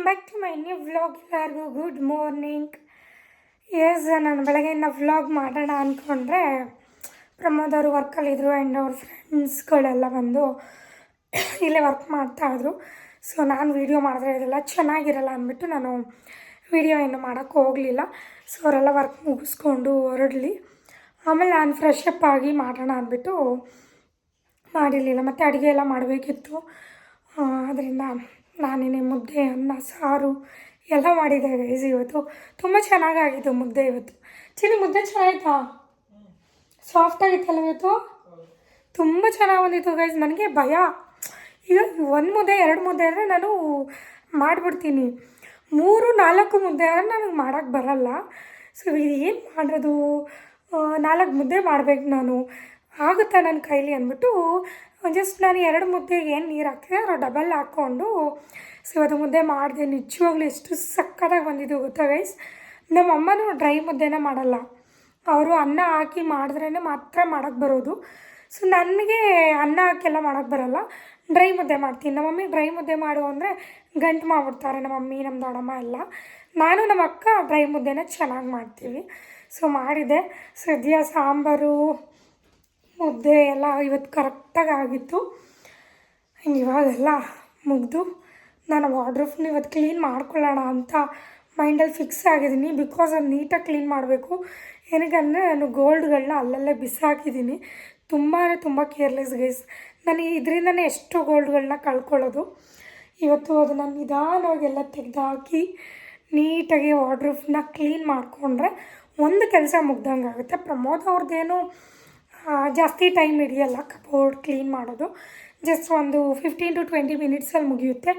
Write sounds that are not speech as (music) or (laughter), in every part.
Welcome back to my new vlog ಎಲ್ಲರಿಗೂ good morning yes ನಾನು ಬೆಳಗ್ಗೆಯಿಂದ ವ್ಲಾಗ್ ಮಾಡೋಣ ಅಂದ್ಕೊಂಡ್ರೆ ಪ್ರಮೋದ್ ಅವರು ವರ್ಕಲ್ಲಿದ್ದರು ಆ್ಯಂಡ್ ಅವ್ರ ಫ್ರೆಂಡ್ಸ್ಗಳೆಲ್ಲ ಬಂದು ಇಲ್ಲೇ ವರ್ಕ್ ಮಾಡ್ತಾಯಿದ್ರು ಸೊ ನಾನು ವೀಡಿಯೋ ಮಾಡಿದ್ರೆ ಇದೆಲ್ಲ, ಚೆನ್ನಾಗಿರಲ್ಲ ಅಂದ್ಬಿಟ್ಟು ನಾನು ವೀಡಿಯೋ ಏನು ಮಾಡೋಕ್ಕೆ ಹೋಗಲಿಲ್ಲ. ಸೊ ಅವರೆಲ್ಲ ವರ್ಕ್ ಮುಗಿಸ್ಕೊಂಡು ಹೊರಡಲಿ. ಆಮೇಲೆ ನಾನು ಫ್ರೆಶ್ ಅಪ್ ಆಗಿ ಮಾಡೋಣ ಅಂದ್ಬಿಟ್ಟು ಮಾಡಿರಲಿಲ್ಲ. ಮತ್ತು ಅಡುಗೆ ಎಲ್ಲ ಮಾಡಬೇಕಿತ್ತು. ಅದರಿಂದ ನಾನೇನೆ ಮುದ್ದೆ ಅನ್ನ ಸಾರು ಎಲ್ಲ ಮಾಡಿದ್ದೆ ಗೈಸ್ ಇವತ್ತು. ತುಂಬ ಚೆನ್ನಾಗಾಗಿತ್ತು ಮುದ್ದೆ ಇವತ್ತು. ಚಿನ್ನಿ ಮುದ್ದೆ ಚೆನ್ನಾಗಿತ್ತಾ? ಸಾಫ್ಟ್ ಆಗಿತ್ತಲ್ಲ ಇವತ್ತು? ತುಂಬ ಚೆನ್ನಾಗಿ ಬಂದಿತ್ತು ಗೈಸ್ ನನಗೆ ಭಯ. ಈಗ ಒಂದು ಮುದ್ದೆ, ಎರಡು ಮುದ್ದೆ ಅಂದರೆ ನಾನು ಮಾಡಿಬಿಡ್ತೀನಿ. ಮೂರು, ನಾಲ್ಕು ಮುದ್ದೆ ಆದರೆ ನನಗೆ ಮಾಡೋಕ್ಕೆ ಬರಲ್ಲ. ಸೊ ಇದು ಏನು ಮಾಡೋದು ನಾಲ್ಕು ಮುದ್ದೆ ಮಾಡಬೇಕು ನಾನು. ಆಗುತ್ತಾ ನನ್ನ ಕೈಲಿ ಅಂದ್ಬಿಟ್ಟು ಜಸ್ಟ್ ನಾನು ಎರಡು ಮುದ್ದೆಗೆ ಏನು ನೀರು ಹಾಕ್ತಿದ್ದೆ ಡಬಲ್ ಹಾಕ್ಕೊಂಡು ಸೊ ಅದು ಮುದ್ದೆ ಮಾಡಿದೆ. ನಿಜವಾಗ್ಲೂ ಎಷ್ಟು ಸಕ್ಕತ್ತಾಗಿ ಬಂದಿದ್ದು ಗೊತ್ತಾ ಗೈಸ್ ನಮ್ಮ ಅಮ್ಮನೂ ಡ್ರೈ ಮುದ್ದೆನ ಮಾಡಲ್ಲ. ಅವರು ಅನ್ನ ಹಾಕಿ ಮಾಡಿದ್ರೇ ಮಾತ್ರ ಮಾಡೋಕ್ಕೆ ಬರೋದು. ಸೊ ನನಗೆ ಅನ್ನ ಹಾಕೆಲ್ಲ ಮಾಡೋಕ್ಕೆ ಬರಲ್ಲ. ಡ್ರೈ ಮುದ್ದೆ ಮಾಡ್ತೀನಿ. ನಮ್ಮ ಮಮ್ಮಿ ಡ್ರೈ ಮುದ್ದೆ ಮಾಡು ಅಂದರೆ ಗಂಟು ಮಾಡಿಬಿಡ್ತಾರೆ ನಮ್ಮ ಮಮ್ಮಿ, ನಮ್ಮ ದೊಡ್ಡಮ್ಮ ಎಲ್ಲ. ನಾನು ನಮ್ಮ ಅಕ್ಕ ಡ್ರೈ ಮುದ್ದೆನ ಚೆನ್ನಾಗಿ ಮಾಡ್ತೀವಿ. ಸೊ ಮಾಡಿದೆ. ಸದ್ಯ ಸಾಂಬಾರು ಮುದ್ದೆ ಎಲ್ಲ ಇವತ್ತು ಕರೆಕ್ಟಾಗಿ ಆಗಿತ್ತು. ಇವಾಗೆಲ್ಲ ಮುಗಿದು ನಾನು ವಾಡ್ರೂಫ್ನ ಇವತ್ತು ಕ್ಲೀನ್ ಮಾಡ್ಕೊಳ್ಳೋಣ ಅಂತ ಮೈಂಡಲ್ಲಿ ಫಿಕ್ಸ್ ಆಗಿದ್ದೀನಿ. ಬಿಕಾಸ್ ಅದು ನೀಟಾಗಿ ಕ್ಲೀನ್ ಮಾಡಬೇಕು. ಏನಕ್ಕಂದರೆ ನಾನು ಗೋಲ್ಡ್ಗಳನ್ನ ಅಲ್ಲಲ್ಲೇ ಬಿಸಾಕಿದ್ದೀನಿ. ತುಂಬ ತುಂಬ ಕೇರ್ಲೆಸ್ ಗೈಸ್ ನಾನು ಇದರಿಂದನೇ ಎಷ್ಟು ಗೋಲ್ಡ್ಗಳನ್ನ ಕಳ್ಕೊಳ್ಳೋದು. ಇವತ್ತು ಅದನ್ನು ನಿಧಾನವಾಗಿ ಎಲ್ಲ ತೆಗೆದುಹಾಕಿ ನೀಟಾಗಿ ವಾಡ್ರೂಫ್ನ ಕ್ಲೀನ್ ಮಾಡಿಕೊಂಡ್ರೆ ಒಂದು ಕೆಲಸ ಮುಗ್ದಂಗೆ ಆಗುತ್ತೆ ಪ್ರಮೋದ್ ಅವ್ರದ್ದೇನು ಜಾಸ್ತಿ ಟೈಮ್ ಹಿಡಿಯಲ್ಲ ಕಬೋರ್ಡ್ ಕ್ಲೀನ್ ಮಾಡೋದು. ಜಸ್ಟ್ ಒಂದು ಫಿಫ್ಟೀನ್ ಟು ಟ್ವೆಂಟಿ ಮಿನಿಟ್ಸಲ್ಲಿ ಮುಗಿಯುತ್ತೆ.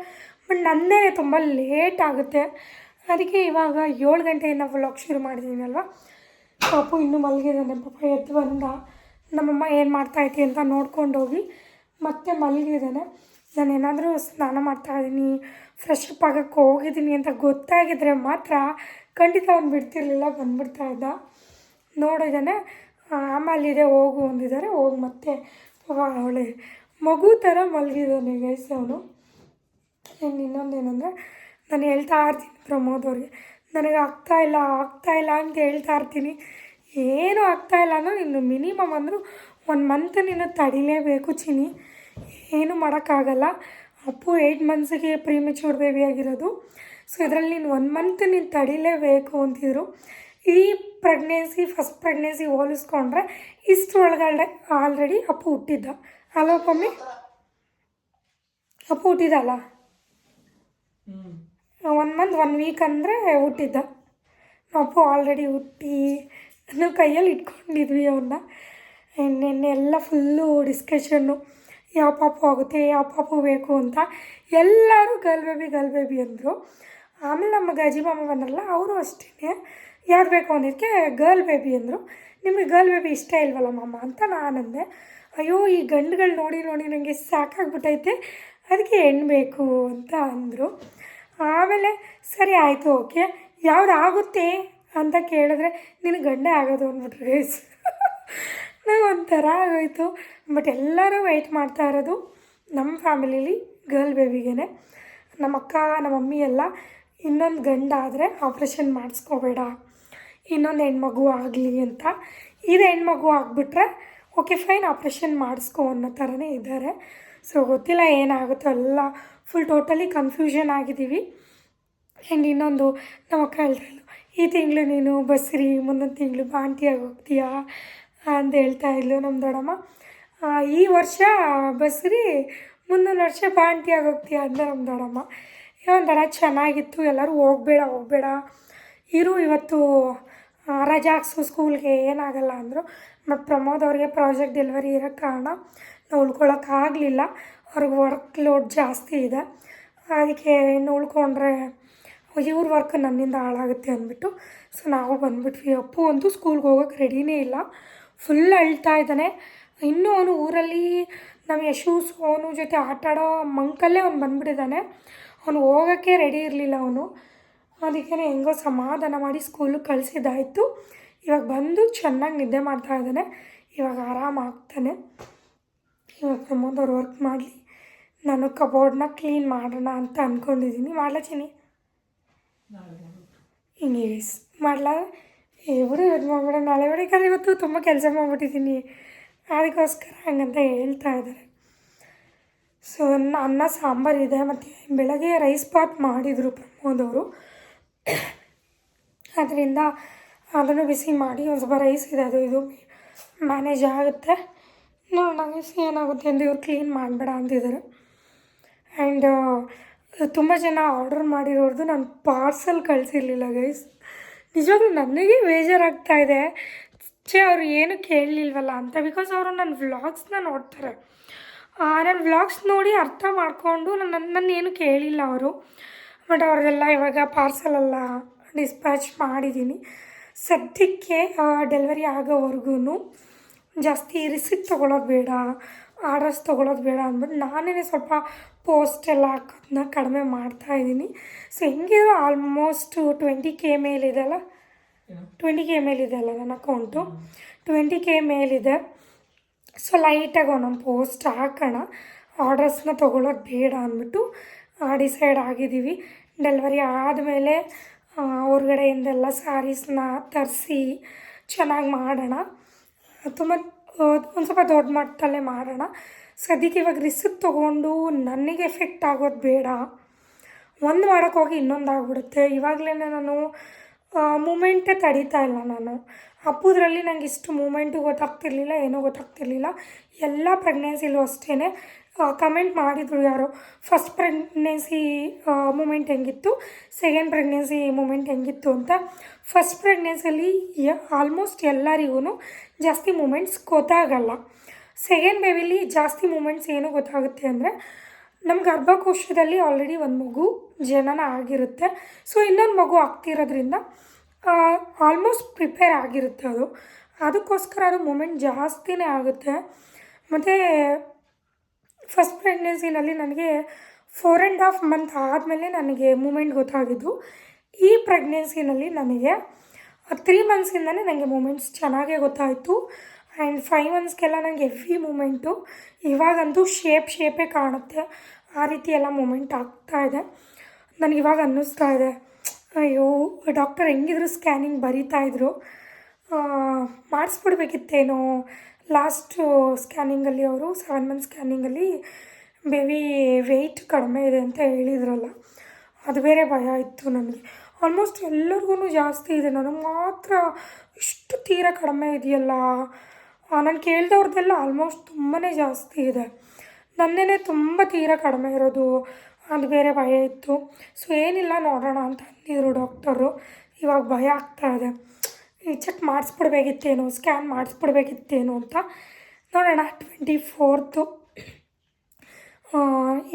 ಬಟ್ ನನ್ನೇ ತುಂಬ ಲೇಟ್ ಆಗುತ್ತೆ. ಅದಕ್ಕೆ ಇವಾಗ ಏಳು ಗಂಟೆಯಿಂದ ವ್ಲಾಗ್ ಶುರು ಮಾಡಿದ್ದೀನಲ್ವ ಪಾಪು ಇನ್ನೂ ಮಲಗಿದ್ದಾನೆ. ಪಾಪ ಎದ್ದು ಬಂದ. ನಮ್ಮಮ್ಮ ಏನು ಮಾಡ್ತಾಯಿತಿ ಅಂತ ನೋಡ್ಕೊಂಡು ಹೋಗಿ ಮತ್ತೆ ಮಲಗಿದ್ದಾನೆ. ನಾನು ಏನಾದರೂ ಸ್ನಾನ ಮಾಡ್ತಾ ಇದ್ದೀನಿ ಫ್ರೆಶ್ ಅಪ್ ಆಗೋಕ್ಕೆ ಹೋಗಿದ್ದೀನಿ ಅಂತ ಗೊತ್ತಾಗಿದ್ರೆ ಮಾತ್ರ ಖಂಡಿತ ಅವ್ನು ಬಿಡ್ತಿರ್ಲಿಲ್ಲ, ಬಂದುಬಿಡ್ತಾ ಇದ್ದ. ನೋಡಿದ್ದಾನೆ ಆಮೇಲಿದೆ, ಹೋಗು ಅಂದಿದ್ದಾರೆ. ಹೋಗಿ ಮತ್ತೆ ಅವಳೆ ಮಗು ಥರ ಮಲಗಿದ್ದಾನೆ ಗೈಸ್ ಅವನು. ಇನ್ನು ಇನ್ನೊಂದೇನೆಂದರೆ ನಾನು ಹೇಳ್ತಾ ಇರ್ತೀನಿ ಪ್ರಮೋದ್ ಅವ್ರಿಗೆ, ನನಗೆ ಆಗ್ತಾ ಇಲ್ಲ ಅಂತ ಹೇಳ್ತಾ ಇರ್ತೀನಿ. ಏನೂ ಇಲ್ಲ ಅನ್ನೋ ಇನ್ನು ಮಿನಿಮಮ್ ಅಂದರೂ ಒಂದು ಮಂತ್ ನೀನು ತಡಿಲೇಬೇಕು ಚಿನಿ ಏನೂ ಮಾಡೋಕ್ಕಾಗಲ್ಲ. ಅಪ್ಪು ಏಯ್ಟ್ ಮಂತ್ಸಿಗೆ ಪ್ರೀಮೆಚೂರ್ ಬೇಬಿ ಆಗಿರೋದು. ಸೊ ಇದರಲ್ಲಿ ನೀನು ಒನ್ ಮಂತ್ ನೀನು ತಡಿಲೇಬೇಕು ಅಂತಿದ್ರು. ಈ ಪ್ರೆಗ್ನೆನ್ಸಿ ಫಸ್ಟ್ ಪ್ರೆಗ್ನೆನ್ಸಿ ಹೋಲಿಸ್ಕೊಂಡ್ರೆ ಇಷ್ಟರೊಳಗಡೆ ಆಲ್ರೆಡಿ ಅಪ್ಪು ಹುಟ್ಟಿದ್ದ. ಅಲ್ವಾ ಪಮ್ಮಿ? ಅಪ್ಪು ಹುಟ್ಟಿದಲ್ಲ ಒನ್ ಮಂತ್ ಒನ್ ವೀಕ್ ಅಂದರೆ ಹುಟ್ಟಿದ್ದ. ಅಪ್ಪು ಆಲ್ರೆಡಿ ಹುಟ್ಟಿ ನಾವು ಕೈಯಲ್ಲಿ ಇಟ್ಕೊಂಡಿದ್ವಿ ಅವನ್ನ ನಿನ್ನೆ ಎಲ್ಲ ಫುಲ್ಲು ಡಿಸ್ಕಷನ್ನು ಯಾವ ಪಾಪು ಆಗುತ್ತೆ ಯಾವ ಪಾಪು ಬೇಕು ಅಂತ ಎಲ್ಲರೂ ಗಲ್ಬೇಬಿ ಬೇಬಿ ಗಲ್ ಬೇಬಿ ಅಂದರು. ಆಮೇಲೆ ನಮ್ಮ ಗಜಿ ಮಾಮ ಬಂದ್ರಲ್ಲ ಅವರು ಅಷ್ಟೇ ಯಾರು ಬೇಕು ಅಂದಿದ್ದಕ್ಕೆ ಗರ್ಲ್ ಬೇಬಿ ಅಂದರು. ನಿಮಗೆ ಗರ್ಲ್ ಬೇಬಿ ಇಷ್ಟ ಇಲ್ವಲ್ಲ ಮಮ್ಮ ಅಂತ ನಾನಂದೆ. ಅಯ್ಯೋ, ಈ ಗಂಡುಗಳು ನೋಡಿ ನೋಡಿ ನನಗೆ ಸಾಕಾಗ್ಬಿಟ್ಟೈತೆ. ಅದಕ್ಕೆ ಹೆಣ್ಣು ಬೇಕು ಅಂತ ಅಂದರು. ಆಮೇಲೆ, ಸರಿ ಆಯಿತು, ಓಕೆ. ಯಾವ್ದು ಆಗುತ್ತೆ ಅಂತ ಕೇಳಿದ್ರೆ ನಿನಗೆ ಗಂಡ ಆಗೋದು ಅಂದ್ಬಿಟ್ರು ಗೈಸ್ (laughs) ನಂಗೆ ಒಂಥರ ಆಗೋಯ್ತು. ಬಟ್ ಎಲ್ಲರೂ ವೆಯ್ಟ್ ಮಾಡ್ತಾ ಇರೋದು ನಮ್ಮ ಫ್ಯಾಮಿಲೀಲಿ ಗರ್ಲ್ ಬೇಬಿಗೆ ನಮ್ಮ ಅಕ್ಕ ನಮ್ಮ ಮಮ್ಮಿ ಎಲ್ಲ ಇನ್ನೊಂದು ಗಂಡ ಆದರೆ ಆಪ್ರೇಷನ್ ಮಾಡಿಸ್ಕೋಬೇಡ. ಇನ್ನೊಂದು ಹೆಣ್ಮಗು ಆಗಲಿ ಅಂತ. ಇದು ಹೆಣ್ಮಗು ಆಗಿಬಿಟ್ರೆ, ಓಕೆ, ಫೈನ್, ಆಪ್ರೇಷನ್ ಮಾಡಿಸ್ಕೊ ಅನ್ನೋ ಥರನೇ ಇದ್ದಾರೆ. ಸೊ, ಗೊತ್ತಿಲ್ಲ ಏನಾಗುತ್ತೋ, ಎಲ್ಲ ಫುಲ್ ಟೋಟಲಿ ಕನ್ಫ್ಯೂಷನ್ ಆಗಿದ್ದೀವಿ. ಆ್ಯಂಡ್ ಇನ್ನೊಂದು, ನಮ್ಮ ಅಕ್ಕ ಹೇಳ್ತಾಯಿದ್ಲು ಈ ತಿಂಗಳು ನೀನು ಬಸ್ರಿ ಮುಂದೊಂದು ತಿಂಗಳು ಬಾಂಟಿಯಾಗಿ ಹೋಗ್ತೀಯಾ ಅಂತ ಹೇಳ್ತಾ ಇದ್ಲು ನಮ್ಮ ದೊಡ್ಡಮ್ಮ. ಈ ವರ್ಷ ಬಸ್ರಿ ಮುಂದೊಂದು ವರ್ಷ ಬಾಂಟಿಯಾಗಿ ಹೋಗ್ತೀಯಾ ಅಂತ ನಮ್ಮ ದೊಡ್ಡಮ್ಮ. ಒಂಥರ ಚೆನ್ನಾಗಿತ್ತು, ಎಲ್ಲರೂ ಹೋಗಬೇಡ ಹೋಗಬೇಡ. ಇರು, ಇವತ್ತು ರಜಾ ಹಾಕ್ಸು ಸ್ಕೂಲ್ಗೆ ಏನಾಗಲ್ಲ ಅಂದರು ಮತ್ತು ಪ್ರಮೋದ್ ಅವ್ರಿಗೆ ಪ್ರಾಜೆಕ್ಟ್ ಡೆಲಿವರಿ ಇರೋ ಕಾರಣ ನಾವು ಉಳ್ಕೊಳ್ಳೋಕ್ಕಾಗಲಿಲ್ಲ ಅವ್ರಿಗೆ ವರ್ಕ್ ಲೋಡ್ ಜಾಸ್ತಿ ಇದೆ. ಅದಕ್ಕೆ ಇನ್ನು ಉಳ್ಕೊಂಡ್ರೆ ಇವ್ರ ವರ್ಕ್ ನನ್ನಿಂದ ಹಾಳಾಗುತ್ತೆ ಅಂದ್ಬಿಟ್ಟು ಸೊ ನಾವು ಬಂದುಬಿಟ್ವಿ. ಅಪ್ಪು ಅಂತೂ ಸ್ಕೂಲ್ಗೆ ಹೋಗೋಕ್ಕೆ ರೆಡಿನೇ ಇಲ್ಲ. ಫುಲ್ ಅಳ್ತಾ ಇದ್ದಾನೆ. ಇನ್ನೂ ಅವನು ಊರಲ್ಲಿ ನಮ್ಮ ಯಶೂಸ್ ಅವನು ಜೊತೆ ಆಟಾಡೋ ಮಂಕಲ್ಲೇ ಅವ್ನು ಬಂದುಬಿಟ್ಟಿದ್ದಾನೆ. ಅವನು ಹೋಗೋಕ್ಕೆ ರೆಡಿ ಇರಲಿಲ್ಲ ಅವನು. ಅದಕ್ಕೆ ಹೆಂಗೋ ಸಮಾಧಾನ ಮಾಡಿ ಸ್ಕೂಲಿಗೆ ಕಳಿಸಿದ್ದಾಯಿತು. ಇವಾಗ ಬಂದು ಚೆನ್ನಾಗಿ ನಿದ್ದೆ ಮಾಡ್ತಾ ಇದ್ದಾನೆ. ಇವಾಗ ಆರಾಮಾಗ್ತಾನೆ ಇವಾಗ ಪ್ರಮೋದ್ ಅವ್ರು ವರ್ಕ್ ಮಾಡಲಿ. ನಾನು ಕಬೋರ್ಡ್ನ ಕ್ಲೀನ್ ಮಾಡೋಣ ಅಂತ ಅಂದ್ಕೊಂಡಿದ್ದೀನಿ ಮಾಡ್ಲತ್ತೀನಿ ಹಿಂಗೆ ಮಾಡಲ? ಬಿಡು ಇವತ್ತು ಮಾಡ್ಬೇಡ ನಾಳೆ ಬೇಡ ಇವತ್ತು ತುಂಬ ಕೆಲಸ ಮಾಡಿಬಿಟ್ಟಿದ್ದೀನಿ. ಅದಕ್ಕೋಸ್ಕರ ಹಂಗಂತ ಹೇಳ್ತಾ ಇದ್ದಾರೆ. ಸೊ ಅನ್ನ ಸಾಂಬಾರಿದೆ ಮತ್ತು ಬೆಳಗ್ಗೆ ರೈಸ್ ಬಾತ್ ಮಾಡಿದರು ಪ್ರಮೋದವರು. ಅದರಿಂದ ಅದನ್ನು ಬಿಸಿ ಮಾಡಿ ಒಂದು ಸ್ವಲ್ಪ ರೈಸ್ ಇದೆ, ಅದು ಇದು ಮ್ಯಾನೇಜ್ ಆಗುತ್ತೆ. ನೋಡೋಣ ಏನಾಗುತ್ತೆ ಅಂದರೆ ಇವ್ರು ಕ್ಲೀನ್ ಮಾಡಬೇಡ ಅಂತಿದ್ದಾರೆ ಆ್ಯಂಡ್ ತುಂಬ ಜನ ಆರ್ಡರ್ ಮಾಡಿರೋರ್ದು ನಾನು ಪಾರ್ಸಲ್ ಕಳಿಸಿರ್ಲಿಲ್ಲ ಗೈಸ್ ನಿಜವಾಗ್ಲೂ ನನಗೆ ಬೇಜಾರಾಗ್ತಾ ಇದೆ. ಚೇ ಅವರು ಏನು ಕೇಳಲಿಲ್ವಲ್ಲ ಅಂತ ಬಿಕಾಸ್ ಅವರು ನನ್ನ ವ್ಲಾಗ್ಸ್ನ ನೋಡ್ತಾರೆ. ನನ್ನ ವ್ಲಾಗ್ಸ್ ನೋಡಿ ಅರ್ಥ ಮಾಡಿಕೊಂಡು ನನ್ನ ನನ್ನ ಏನು ಕೇಳಿಲ್ಲ ಅವರು. ಬಟ್ ಅವ್ರದ್ದೆಲ್ಲ ಇವಾಗ ಪಾರ್ಸಲೆಲ್ಲ ಡಿಸ್ಪ್ಯಾಚ್ ಮಾಡಿದ್ದೀನಿ ಸದ್ಯಕ್ಕೆ ಡೆಲಿವರಿ ಆಗೋವರೆಗೂ ಜಾಸ್ತಿ ರಿಸಿಪ್ಟ್ ತೊಗೊಳೋದು ಬೇಡ ಆರ್ಡರ್ಸ್ ತೊಗೊಳೋದು ಬೇಡ ಅಂದ್ಬಿಟ್ಟು ನಾನೇ ಸ್ವಲ್ಪ ಪೋಸ್ಟ್ ಎಲ್ಲ ಹಾಕೋದನ್ನ ಕಡಿಮೆ ಮಾಡ್ತಾಯಿದ್ದೀನಿ ಸೊ ಹೆಂಗಿದ್ರು ಆಲ್ಮೋಸ್ಟ್ ಟ್ವೆಂಟಿ ಕೆ ಮೇಲಿದೆ ಅಲ್ಲ? ಟ್ವೆಂಟಿ ಕೆ ಮೇಲಿದೆ ಅಲ್ಲ ನನ್ನ ಅಕೌಂಟು ಟ್ವೆಂಟಿ ಕೆ ಮೇಲಿದೆ ಸೊ ಲೈಟಾಗಿ ಒಂದೊಂದು ಪೋಸ್ಟ್ ಹಾಕೋಣ. ಆರ್ಡರ್ಸ್ನ ತೊಗೊಳೋದು ಬೇಡ ಅಂದ್ಬಿಟ್ಟು ಡಿಸೈಡ್ ಆಗಿದ್ದೀವಿ. ಡೆಲಿವರಿ ಆದಮೇಲೆ ಹೊರ್ಗಡೆಯಿಂದೆಲ್ಲ ಸ್ಯಾರೀಸ್ನ ತರಿಸಿ ಚೆನ್ನಾಗಿ ಮಾಡೋಣ. ತುಂಬ ಒಂದು ಸ್ವಲ್ಪ ದೊಡ್ಡ ಮಟ್ಟದಲ್ಲೇ ಮಾಡೋಣ. ಸದ್ಯಕ್ಕೆ ಇವಾಗ ರಿಸ್ಕ್ ತೊಗೊಂಡು ನನಗೆ ಎಫೆಕ್ಟ್ ಆಗೋದು ಬೇಡ. ಒಂದು ಮಾಡೋಕ್ಕೋಗಿ ಇನ್ನೊಂದು ಆಗ್ಬಿಡುತ್ತೆ. ಇವಾಗಲೇ ನಾನು ಮೂಮೆಂಟೇ ತಡೀತಾ ಇಲ್ಲ ನಾನು. ಅಪ್ಪುದ್ರಲ್ಲಿ ನನಗೆ ಇಷ್ಟು ಮೂಮೆಂಟು ಗೊತ್ತಾಗ್ತಿರ್ಲಿಲ್ಲ, ಏನೂ ಗೊತ್ತಾಗ್ತಿರ್ಲಿಲ್ಲ. ಎಲ್ಲ ಪ್ರೆಗ್ನೆನ್ಸಿಲೂ ಅಷ್ಟೇ ಕಮೆಂಟ್ ಮಾಡಿದರು ಯಾರು. ಫಸ್ಟ್ ಪ್ರೆಗ್ನೆನ್ಸಿ ಮೂಮೆಂಟ್ ಹೆಂಗಿತ್ತು? ಸೆಕೆಂಡ್ ಪ್ರೆಗ್ನೆನ್ಸಿ ಮೂಮೆಂಟ್ ಹೆಂಗಿತ್ತು ಅಂತ. ಫಸ್ಟ್ ಪ್ರೆಗ್ನೆನ್ಸಿಯಲ್ಲಿ ಯ ಆಲ್ಮೋಸ್ಟ್ ಎಲ್ಲರಿಗೂ ಜಾಸ್ತಿ ಮೂಮೆಂಟ್ಸ್ ಗೊತ್ತಾಗಲ್ಲ. ಸೆಕೆಂಡ್ ಬೇಬಿಲಿ ಜಾಸ್ತಿ ಮೂಮೆಂಟ್ಸ್ ಏನು ಗೊತ್ತಾಗುತ್ತೆ ಅಂದರೆ ನಮ್ಮ ಗರ್ಭಕೋಶದಲ್ಲಿ ಆಲ್ರೆಡಿ ಒಂದು ಮಗು ಜನನ ಆಗಿರುತ್ತೆ. ಸೊ ಇನ್ನೊಂದು ಮಗು ಆಗ್ತಿರೋದ್ರಿಂದ ಆಲ್ಮೋಸ್ಟ್ ಪ್ರಿಪೇರ್ ಆಗಿರುತ್ತೆ ಅದು. ಅದಕ್ಕೋಸ್ಕರ ಅದು ಮೂಮೆಂಟ್ ಜಾಸ್ತಿನೇ ಆಗುತ್ತೆ. ಮತ್ತು ಫಸ್ಟ್ ಪ್ರೆಗ್ನೆನ್ಸಿನಲ್ಲಿ ನನಗೆ ಫೋರ್ ಆ್ಯಂಡ್ ಹಾಫ್ ಮಂತ್ ಆದಮೇಲೆ ನನಗೆ ಮೂಮೆಂಟ್ ಗೊತ್ತಾಗಿದ್ದು. ಈ ಪ್ರೆಗ್ನೆನ್ಸಿನಲ್ಲಿ ನನಗೆ ತ್ರೀ ಮಂತ್ಸಿಂದಲೇ ನನಗೆ ಮೂಮೆಂಟ್ಸ್ ಚೆನ್ನಾಗೇ ಗೊತ್ತಾಯಿತು. ಆ್ಯಂಡ್ ಫೈವ್ ಮಂತ್ಸ್ಗೆಲ್ಲ ನನಗೆ ಎವ್ರಿ ಮೂಮೆಂಟು ಇವಾಗಂತೂ ಶೇಪ್ ಶೇಪೇ ಕಾಣುತ್ತೆ. ಆ ರೀತಿ ಎಲ್ಲ ಮೂಮೆಂಟ್ ಇದೆ. ನನಗೆ ಇವಾಗ ಅನ್ನಿಸ್ತಾ ಇದೆ. ಅಯ್ಯೋ ಡಾಕ್ಟರ್ ಹೆಂಗಿದ್ರು ಸ್ಕ್ಯಾನಿಂಗ್ ಬರೀತಾ ಬರೀತಾಯಿದ್ರು ಮಾಡಿಸ್ಬಿಡ್ಬೇಕಿತ್ತೇನೋ. ಲಾಸ್ಟು ಸ್ಕ್ಯಾನಿಂಗಲ್ಲಿ ಅವರು ಸೆವೆನ್ ಮಂತ್ ಸ್ಕ್ಯಾನಿಂಗಲ್ಲಿ ಬೇಬಿ ವೆಯ್ಟ್ ಕಡಿಮೆ ಇದೆ ಅಂತ ಹೇಳಿದ್ರಲ್ಲ, ಅದು ಬೇರೆ ಭಯ ಇತ್ತು ನನಗೆ. ಆಲ್ಮೋಸ್ಟ್ ಎಲ್ಲರಿಗೂ ಜಾಸ್ತಿ ಇದೆ, ನನಗೆ ಮಾತ್ರ ಇಷ್ಟು ತೀರ ಕಡಿಮೆ ಇದೆಯಲ್ಲ? ನಾನು ಕೇಳಿದವ್ರದ್ದೆಲ್ಲ ಆಲ್ಮೋಸ್ಟ್ ತುಂಬಾ ಜಾಸ್ತಿ ಇದೆ. ನನ್ನೇ ತುಂಬ ತೀರ ಕಡಿಮೆ ಇರೋದು, ಅದು ಬೇರೆ ಭಯ ಇತ್ತು. ಸೊ ಏನಿಲ್ಲ, ನೋಡೋಣ ಅಂತ ಅಂದಿದ್ರು ಡಾಕ್ಟರು. ಇವಾಗ ಭಯ ಆಗ್ತಾ ಈ ಚೆಕ್ ಮಾಡಿಸ್ಬಿಡ್ಬೇಕಿತ್ತೇನು ಸ್ಕ್ಯಾನ್ ಮಾಡಿಸ್ಬಿಡ್ಬೇಕಿತ್ತೇನೋ ಅಂತ ನೋಡೋಣ. ಟ್ವೆಂಟಿ ಫೋರ್ತು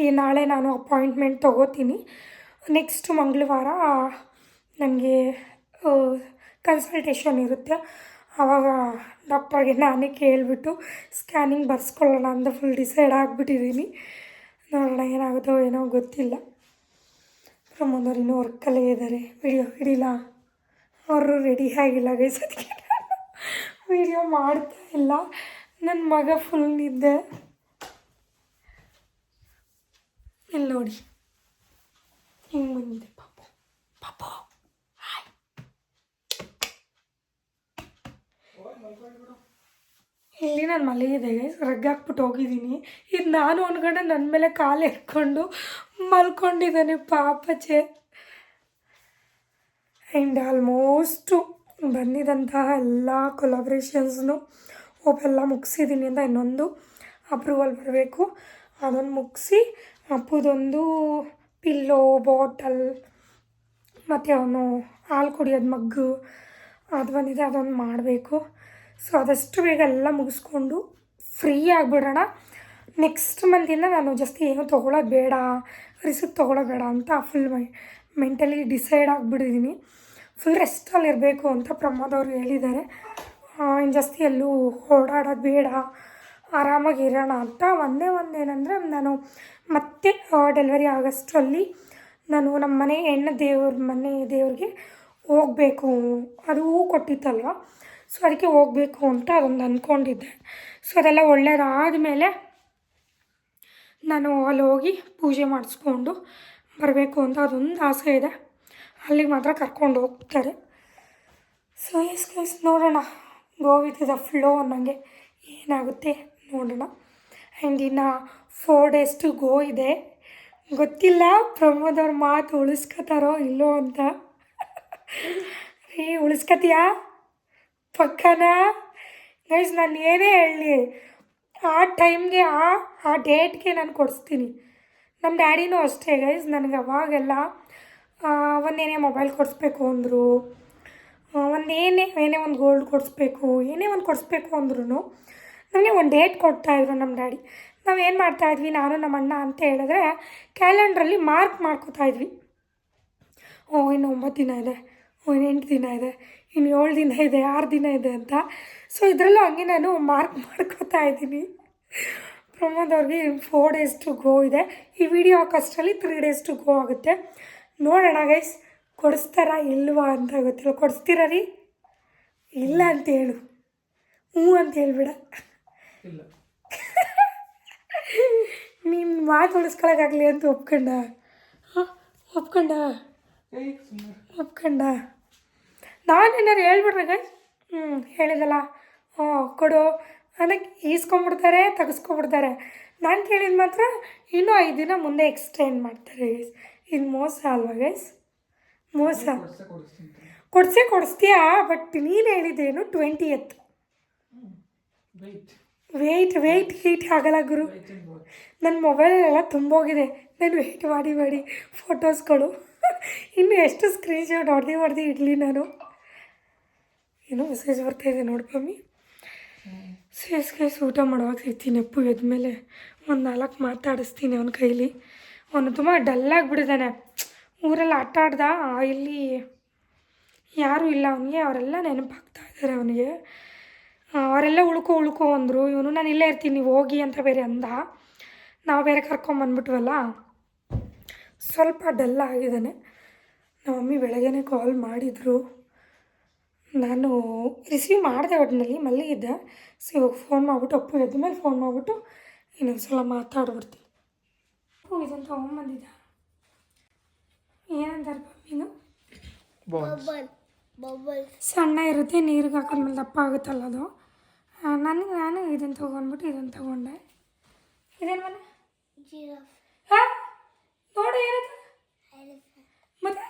ಈ ನಾಳೆ ನಾನು ಅಪಾಯಿಂಟ್ಮೆಂಟ್ ತೊಗೋತೀನಿ. ನೆಕ್ಸ್ಟ್ ಮಂಗಳವಾರ ನನಗೆ ಕನ್ಸಲ್ಟೇಷನ್ ಇರುತ್ತೆ. ಆವಾಗ ಡಾಕ್ಟರ್ಗೆ ನಾನೇ ಕೇಳಿಬಿಟ್ಟು ಸ್ಕ್ಯಾನಿಂಗ್ ಬರ್ಸ್ಕೊಳ್ಳೋಣ ಅಂತ ಫುಲ್ ಡಿಸೈಡ್ ಆಗಿಬಿಟ್ಟಿದ್ದೀನಿ. ನೋಡೋಣ ಏನಾಗುತ್ತೋ ಏನೋ ಗೊತ್ತಿಲ್ಲ. ಪ್ರಮೋದವ್ರು ಇನ್ನೂ ವರ್ಕಲ್ಲೇ ಇದ್ದಾರೆ. ವಿಡಿಯೋ ಹಿಡಿಲ್ಲ ಅವರು ರೆಡಿ ಆಗಿಲ್ಲ ಗೈಸ್ ಅದಕ್ಕೆ ವಿಡಿಯೋ ಮಾಡ್ತಾ ಇಲ್ಲ. ನನ್ನ ಮಗ ಫುಲ್ ನಿದ್ದೆ. ಇಲ್ಲಿ ನೋಡಿ. ಹಿಂಗೆ ಬಂದಿದೆ ಪಾಪು. ಪಾಪು. ಹಾಯ್ ಇಲ್ಲಿ ನಾನು ಮಲಗಿದೆ ರಗ್ ಹಾಕ್ಬಿಟ್ಟು ಹೋಗಿದ್ದೀನಿ. ಇದು ನಾನು ಅನ್ಕೊಂಡೆ ನನ್ನ ಮೇಲೆ ಕಾಲು ಎತ್ಕೊಂಡು ಮಲ್ಕೊಂಡಿದ್ದಾನೆ ಪಾಪಚೆ ಆ್ಯಂಡ್ ಆಲ್ಮೋಸ್ಟು ಬಂದಿದ್ದಂತಹ ಎಲ್ಲ ಕೊಲಾಬ್ರೇಷನ್ಸ್ನು ಒಬ್ಬೆಲ್ಲ ಮುಗಿಸಿದ್ದೀನಿ ಅಂತ ಇನ್ನೊಂದು ಅಪ್ರೂವಲ್ ಬರಬೇಕು. ಅದನ್ನು ಮುಗಿಸಿ ಅಪ್ಪದೊಂದು ಪಿಲ್ಲೋ ಬಾಟಲ್ ಮತ್ತು ಅವನು ಹಾಲು ಕುಡಿಯೋದು ಮಗ್ಗು ಅದು ಬಂದಿದೆ, ಅದೊಂದು ಮಾಡಬೇಕು. ಸೊ ಅದಷ್ಟು ಬೇಗ ಎಲ್ಲ ಮುಗಿಸ್ಕೊಂಡು ಫ್ರೀ ಆಗಿಬಿಡೋಣ. ನೆಕ್ಸ್ಟ್ ಮಂತಿಂದ ನಾನು ಜಾಸ್ತಿ ಏನು ತೊಗೊಳೋದು ಬೇಡ ರಿಸಿಪ್ ತೊಗೊಳೋದು ಬೇಡ ಅಂತ ಫುಲ್ ಮೈ ಮೆಂಟಲಿ ಡಿಸೈಡ್ ಆಗಿಬಿಟ್ಟಿದ್ದೀನಿ ಫುಲ್ ರೆಸ್ಟಲ್ಲಿ ಇರಬೇಕು ಅಂತ ಪ್ರಮೋದ್ ಅವರು ಹೇಳಿದ್ದಾರೆ. ಇನ್ನು ಜಾಸ್ತಿ ಎಲ್ಲೂ ಓಡಾಡೋದು ಬೇಡ. ಆರಾಮಾಗಿ ಇರೋಣ ಅಂತ ಒಂದೇ ಒಂದು ಏನಂದರೆ ನಾನು ಮತ್ತೆ ಡೆಲಿವರಿ ಆಗಸ್ಟ್ರಲ್ಲಿ ನಾನು ನಮ್ಮ ಮನೆ ಹೆಣ್ಣು ದೇವ್ರ ಮನೆ ದೇವ್ರಿಗೆ ಹೋಗಬೇಕು. ಅದು ಹೂ ಕೊಟ್ಟಿತ್ತಲ್ವ? ಸೊ ಅದಕ್ಕೆ ಹೋಗಬೇಕು ಅಂತ ಅದೊಂದು ಅಂದ್ಕೊಂಡಿದ್ದೆ ಸೊ ಅದೆಲ್ಲ ಒಳ್ಳೇದಾದಮೇಲೆ ನಾನು ಅಲ್ಲಿ ಹೋಗಿ ಪೂಜೆ ಮಾಡಿಸ್ಕೊಂಡು ಬರಬೇಕು ಅಂತ ಅದೊಂದು ಆಸೆ ಇದೆ. ಅಲ್ಲಿಗೆ ಮಾತ್ರ ಕರ್ಕೊಂಡು ಹೋಗ್ತಾರೆ. ಸೊ ಎಸ್ ಗೈಸ್ ನೋಡೋಣ. ಗೋ ವಿತ್ ದ ಫ್ಲೋ ಅನ್ನಂಗೆ ಏನಾಗುತ್ತೆ ನೋಡೋಣ. ಆ್ಯಂಡ್ ಇನ್ನು ಫೋರ್ ಡೇಸ್ ಟು ಗೋ ಇದೆ. ಗೊತ್ತಿಲ್ಲ ಪ್ರಮೋದ್ ಅವ್ರ ಮಾತು ಉಳಿಸ್ಕೊತಾರೋ ಇಲ್ಲೋ ಅಂತ. ರೀ ಉಳಿಸ್ಕೊತೀಯಾ? ಪಕ್ಕನಾ? ಗೈಸ್ ನಾನು ಏನೇ ಹೇಳಲಿ ಆ ಟೈಮ್ಗೆ ಆ ಆ ಡೇಟ್ಗೆ ನಾನು ಕೊಡಿಸ್ತೀನಿ. ನಮ್ಮ ಡ್ಯಾಡಿನೂ ಅಷ್ಟೇ ಗೈಸ್ ನನಗೆ ಅವಾಗೆಲ್ಲ ಒಂದೇನೇ ಮೊಬೈಲ್ ಕೊಡಿಸ್ಬೇಕು ಅಂದರು ಒಂದೇನೇ, ಏನೇ ಒಂದು ಗೋಲ್ಡ್ ಕೊಡಿಸ್ಬೇಕು, ಏನೇ ಒಂದು ಕೊಡಿಸ್ಬೇಕು ಅಂದ್ರೂ ನಮಗೆ ಒಂದು ಡೇಟ್ ಕೊಡ್ತಾಯಿದ್ರು ನಮ್ಮ ಡ್ಯಾಡಿ. ನಾವು ಏನು ಮಾಡ್ತಾಯಿದ್ವಿ ನಾನು ನಮ್ಮ ಅಣ್ಣ ಅಂತ ಹೇಳಿದ್ರೆ ಕ್ಯಾಲೆಂಡ್ರಲ್ಲಿ ಮಾರ್ಕ್ ಮಾಡ್ಕೋತಾ ಇದ್ವಿ. ಓ, ಇನ್ನು ಒಂಬತ್ತು ದಿನ ಇದೆ, ಓ, ಇನ್ನು ಎಂಟು ದಿನ ಇದೆ, ಇನ್ನು ಏಳು ದಿನ ಇದೆ, ಆರು ದಿನ ಇದೆ ಅಂತ. ಸೊ ಇದರಲ್ಲೂ ಹಂಗೆ ನಾನು ಮಾರ್ಕ್ ಮಾಡ್ಕೋತಾ ಇದ್ದೀನಿ. ಪ್ರಮೋದ್ ಅವ್ರಿಗೆ ಫೋರ್ ಡೇಸ್ ಟು ಗೋ ಇದೆ. ಈ ವಿಡಿಯೋ ಹಾಕೋಷ್ಟರಲ್ಲಿ ತ್ರೀ ಡೇಸ್ ಟು ಗೋ ಆಗುತ್ತೆ. ನೋಡೋಣ ಗೈಸ್ ಕೊಡಿಸ್ತಾರಾ ಇಲ್ವಾ ಅಂತ ಗೊತ್ತಿಲ್ಲ. ಕೊಡಿಸ್ತೀರಾ ರೀ? ಇಲ್ಲ ಅಂತ ಹೇಳು. ಹ್ಞೂ ಅಂತ ಹೇಳ್ಬಿಡ. (laughs) ನೀನು ಮಾತು ಉಳಿಸ್ಕೊಳಕ್ಕಾಗಲಿ ಅಂತ ಒಪ್ಕೊಂಡ. ಹಾಂ ಒಪ್ಕೊಂಡ? ನಾನು ಏನಾರು ಒಪ್ಕೊಂಡ? ನಾನೇನಾರು ಹೇಳ್ಬಿಡ್ರೆ ಗೈಸ್ ಹ್ಞೂ ಹೇಳಿದಲ್ಲ. ಹ್ಞೂ ಕೊಡು. ಅದಕ್ಕೆ ಈಸ್ಕೊಂಬಿಡ್ತಾರೆ ತೆಗೆಸ್ಕೊಂಬಿಡ್ತಾರೆ. ನಾನು ಕೇಳಿದ ಮಾತ್ರ ಇನ್ನೂ ಐದು ದಿನ ಮುಂದೆ ಎಕ್ಸ್ಟೆಂಡ್ ಮಾಡ್ತಾರೆ ಗೈಸ್ ಇದು ಮೋಸ ಅಲ್ವಾ ಗೈಸ್ ಮೋಸ. ಕೊಡ್ಸೇ ಕೊಡಿಸ್ತೀಯಾ? ಬಟ್ ನೀನು ಹೇಳಿದ್ದೇನು ಟ್ವೆಂಟಿ ಎತ್ ವೆಯ್ಟ್ ವೆಯ್ಟ್ ಹೀಟ್ ಆಗಲ್ಲ ಗುರು. ನನ್ನ ಮೊಬೈಲೆಲ್ಲ ತುಂಬೋಗಿದೆ. ನಾನು ವೆಯ್ಟ್ ಮಾಡಿ ಮಾಡಿ ಫೋಟೋಸ್ಗಳು (laughs) ಇನ್ನು ಎಷ್ಟು ಸ್ಕ್ರೀನ್ಶಾಟ್ ಹೊಡೆದು ಹೊಡೆದು ಇಡಲಿ ನಾನು. ಏನೋ ಮೆಸೇಜ್ ಬರ್ತಾಯಿದೆ ನೋಡಿ ಮಮ್ಮಿ ಸೇಸ್ ಕೇಸ್ ಊಟ ಮಾಡುವಾಗ ಸಿಗ್ತೀನಿ ಅಪ್ಪು ಎದ್ಮೇಲೆ ಒಂದು ನಾಲ್ಕು ಮಾತಾಡಿಸ್ತೀನಿ ಅವನ ಕೈಲಿ. ಅವನು ತುಂಬ ಡಲ್ಲಾಗಿಬಿಟ್ಟಿದ್ದಾನೆ ಊರಲ್ಲಿ ಆಟ ಆಡ್ದ? ಇಲ್ಲಿ ಯಾರೂ ಇಲ್ಲ ಅವನಿಗೆ. ಅವರೆಲ್ಲ ನೆನಪಾಗ್ತಾ ಇದ್ದಾರೆ ಅವನಿಗೆ. ಅವರೆಲ್ಲ ಉಳ್ಕೊ ಉಳ್ಕೊ ಅಂದರು. ಇವನು, ನಾನು ಇಲ್ಲೇ ಇರ್ತೀನಿ ಹೋಗಿ ಅಂತ ಬೇರೆ ಅಂದ. ನಾವು ಬೇರೆ ಕರ್ಕೊಂಬಂದ್ಬಿಟ್ವಲ್ಲ ಸ್ವಲ್ಪ ಡಲ್ ಆಗಿದ್ದಾನೆ. ನಮ್ಮ ಮಮ್ಮಿ ಬೆಳಗ್ಗೆ ಕಾಲ್ ಮಾಡಿದರು. ನಾನು ರಿಸೀವ್ ಮಾಡಿದೆ ಒಟ್ಟಿನಲ್ಲಿ ಮಲ್ಲಿಗಿದ್ದೆ. ಸೊ ಇವಾಗ ಫೋನ್ ಮಾಡಿಬಿಟ್ಟು ಅಪ್ಪು ಎದ್ದ ಮೇಲೆ ಫೋನ್ ಮಾಡಿಬಿಟ್ಟು ಇನ್ನೊಂದು ಸಲ ಮಾತಾಡ್ಬಿಡ್ತೀನಿ. ಅಪ್ಪು ಇದನ್ನು ತೊಗೊಂಬಂದಿದ್ದ ಏನಂತಾರೆ ಮೀನು ಸಣ್ಣ ಇರುತ್ತೆ ನೀರಿಗೆ ಹಾಕಿದ್ಮೇಲೆ ದಪ್ಪ ಆಗುತ್ತಲ್ಲ ಅದು. ನನಗೆ ನಾನು ಇದನ್ನು ತೊಗೊಂಡ್ಬಿಟ್ಟು ಇದನ್ನು ತೊಗೊಂಡೆ. ಇದೇನು ಮನೆ? ಹಾಂ ನೋಡು ಏನದು? ಮತ್ತೆ?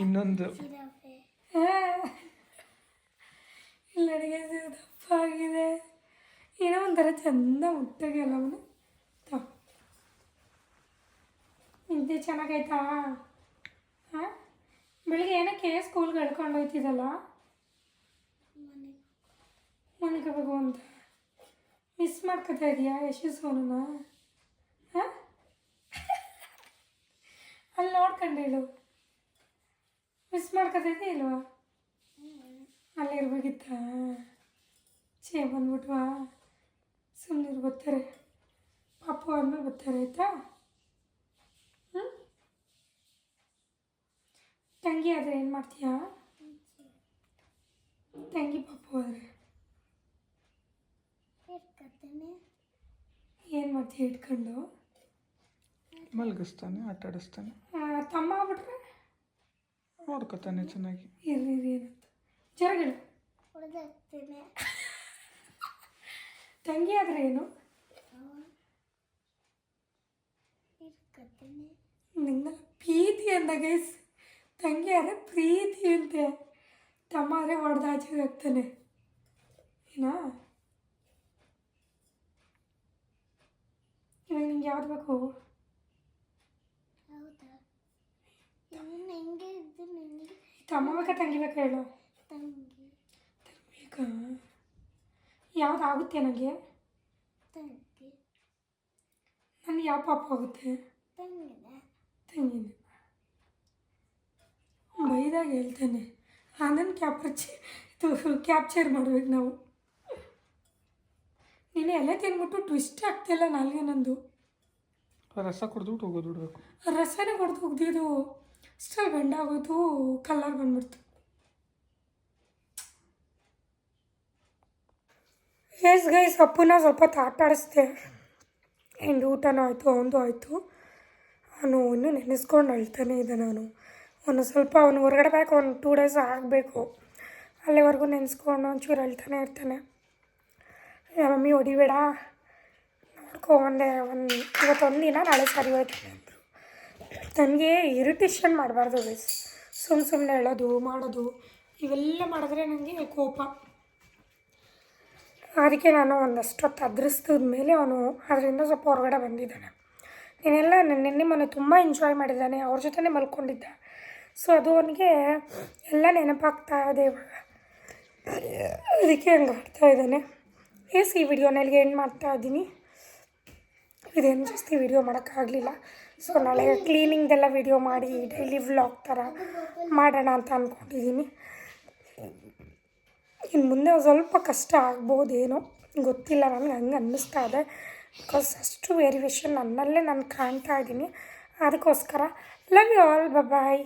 ಇನ್ನೊಂದು. ಇಲ್ಲ ಅಡುಗೆ ದಪ್ಪ ಆಗಿದೆ ಏನೋ ಒಂಥರ ಚೆಂದ ಮುಟ್ಟಾಗಿ ಎಲ್ಲ ಅವನು. ನಿದ್ದೆ ಚೆನ್ನಾಗೈತಾ? ಹಾಂ? ಬೆಳಿಗ್ಗೆ ಏನಕ್ಕೆ ಸ್ಕೂಲ್ಗೆ ಹೇಳ್ಕೊಂಡು ಹೋಯ್ತಿದ್ದಲ್ಲ? ಮನೆಗೋಗು ಅಂತ ಮಿಸ್ ಮಾಡ್ಕೊತಾ ಇದೆಯಾ? ಯಶು ಸೋನನ? ಹಾಂ? ಅಲ್ಲಿ ನೋಡ್ಕೊಂಡು ಹೇಳು ಮಿಸ್ ಇದೆಯಾ ಇಲ್ವಾ? ಅಲ್ಲಿರ್ಬೇಕಿತ್ತಾ ಛೇ ಬಂದ್ಬಿಟ್ವಾ? ಸುಮ್ಮನೆ ಬರ್ತಾರೆ. ಪಾಪ ಆದ್ಮೇಲೆ ಬರ್ತಾರೆ ಆಯಿತಾ? ಹ್ಞೂ ತಂಗಿ ಆದರೆ ಏನು ಮಾಡ್ತೀಯಾ? ತಂಗಿ ಪಾಪು ಆದರೆ. ಏನು ಮಾಡ್ತೀಯ ಇಟ್ಕೊಂಡು ಮಲಗಿಸ್ತಾನೆ ಆಟ ಆಡಿಸ್ತಾನೆ ತಮ್ಮ ಆಗ್ಬಿಟ್ರೆ? ನೋಡ್ಕೊತಾನೆ ಚೆನ್ನಾಗಿ. ಇರ್ರಿ ಇರ್ರಿ ಏನಂತ ಜರಗಳು ತಂಗಿ ಆದರೆ ಏನು? ನಿನ್ನ ಪ್ರೀತಿ ಅಂದ ಗೈಸ್. ತಂಗಿ ಆದರೆ ಪ್ರೀತಿ ಅಂತೆ. ತಮ್ಮ ಆದರೆ ಹೊಡೆದು ಆಚೆಗೆ ಹಾಕ್ತಾನೆ ಏನಾ? ಇವಾಗ ನಿಂಗೆ ಯಾವ್ದು ಬೇಕು? ತಮ್ಮ ಬೇಕಾ ತಂಗಿ ಬೇಕಾ ಹೇಳು. ಬೇಕಾ ಯಾವ್ದು ಆಗುತ್ತೆ ನನಗೆ? ನನಗೆ ಯಾವ ಪಾಪ ಆಗುತ್ತೆ? ತಂಗಿನ. ಬೈದಾಗ ಹೇಳ್ತೇನೆ. ಅದನ್ನು ಕ್ಯಾಪ್ಚರ್ ಇದು ಕ್ಯಾಪ್ಚರ್ ಮಾಡ್ಬೇಕು ನಾವು. ನೀನು ಎಲೆ ತಿನ್ಬಿಟ್ಟು ಟ್ವಿಸ್ಟ್ ಆಗ್ತಿಲ್ಲ ನಾಲ್ಗೆ ನಂದು. ರಸ ಕುಡ್ದ್ಬಿಟ್ಟು ಹೋಗೋದು ಬಿಡ್ಬೇಕು. ರಸನೇ ಕೊಡ್ದು ಹೋಗ್ದಿದ್ದು. ಸ್ಟಲ್ ಬೆಂಡಾಗೋದು ಕಲರ್ ಬಂದ್ಬಿಡ್ತು. ಎಸ್ ಗೈಸ್ ಅಪ್ಪನ ಸ್ವಲ್ಪ ತಾಟಾಡಿಸ್ದೆ ಆಡಿಸ್ದೆ. ಆ್ಯಂಡ್ ಊಟನೂ ಆಯಿತು ಅವನದು ಆಯಿತು. ಅವನು ಇನ್ನೂ ನೆನೆಸ್ಕೊಂಡು ಅಳ್ತಾನೆ ಇದೆ ನಾನು ಅವನು ಸ್ವಲ್ಪ, ಅವನು ಹೊರಗಡೆ ಬೇಕು ಒಂದು ಟೂ ಡೇಸ್ ಆಗಬೇಕು. ಅಲ್ಲಿವರೆಗೂ ನೆನೆಸ್ಕೊಂಡು ಒಂಚೂರು ಅಳ್ತಾನೆ ಇರ್ತಾನೆ. ಮಮ್ಮಿ, ಹೊಡಿಬೇಡ. ನೋಡ್ಕೊ, ಒಂದೇ, ಒಂದು, ಇವತ್ತೊಂದು ದಿನ ನಾಳೆ ಸರಿ ಹೋಯ್ತಾನೆ ಅಂದರು. ನನಗೆ ಇರಿಟೇಷನ್ ಮಾಡಬಾರ್ದು ಗೈಸ್ ಸುಮ್ಮ ಸುಮ್ಮನೆ ಹೇಳೋದು, ಮಾಡೋದು, ಇವೆಲ್ಲ ಮಾಡಿದ್ರೆ ನನಗೆ ಕೋಪ. ಅದಕ್ಕೆ ನಾನು ಒಂದಷ್ಟು ಹೊತ್ತು ಮೇಲೆ ಅವನು ಅದರಿಂದ ಸ್ವಲ್ಪ ಹೊರಗಡೆ ಬಂದಿದ್ದಾನೆ. ನೀನೆಲ್ಲ ನಿನ್ನೆ ಮೊನ್ನೆ ತುಂಬ ಎಂಜಾಯ್ ಮಾಡಿದ್ದಾನೆ, ಅವ್ರ ಜೊತೆನೇ ಮಲ್ಕೊಂಡಿದ್ದ. ಸೊ ಅದು ಅವನಿಗೆ ಎಲ್ಲ ನೆನಪಾಗ್ತಾ ಇದೆ ಇವಾಗ. ಅದಕ್ಕೆ ಹಂಗೆ ಆಡ್ತಾ ಇದ್ದಾನೆ. ಎಸ್, ಈ ವಿಡಿಯೋನ ಇಲ್ಲಿಗೆ ಎಂಡ್ ಮಾಡ್ತಾ ಇದ್ದೀನಿ. ಇದೇನು ಜಾಸ್ತಿ ವಿಡಿಯೋ ಮಾಡೋಕ್ಕಾಗಲಿಲ್ಲ. ಸೊ ನಾಳೆ ಕ್ಲೀನಿಂಗ್ದೆಲ್ಲ ವಿಡಿಯೋ ಮಾಡಿ ಡೈಲಿ ವ್ಲಾಗ್ ಥರ ಮಾಡೋಣ ಅಂತ ಅಂದ್ಕೊಂಡಿದ್ದೀನಿ. ಇನ್ನು ಮುಂದೆ ಸ್ವಲ್ಪ ಕಷ್ಟ ಆಗ್ಬೋದೇನೋ ಗೊತ್ತಿಲ್ಲ ನನಗೆ ಹಂಗೆ ಅನ್ನಿಸ್ತಾ ಇದೆ. ಬಿಕಾಸ್ ಅಷ್ಟು ವೇರಿಯೇಷನ್ ನನ್ನಲ್ಲೇ ನಾನು ಕಾಣ್ತಾ ಇದ್ದೀನಿ. ಅದಕ್ಕೋಸ್ಕರ ಲವ್ ಯು ಆಲ್ ಬಾಯ್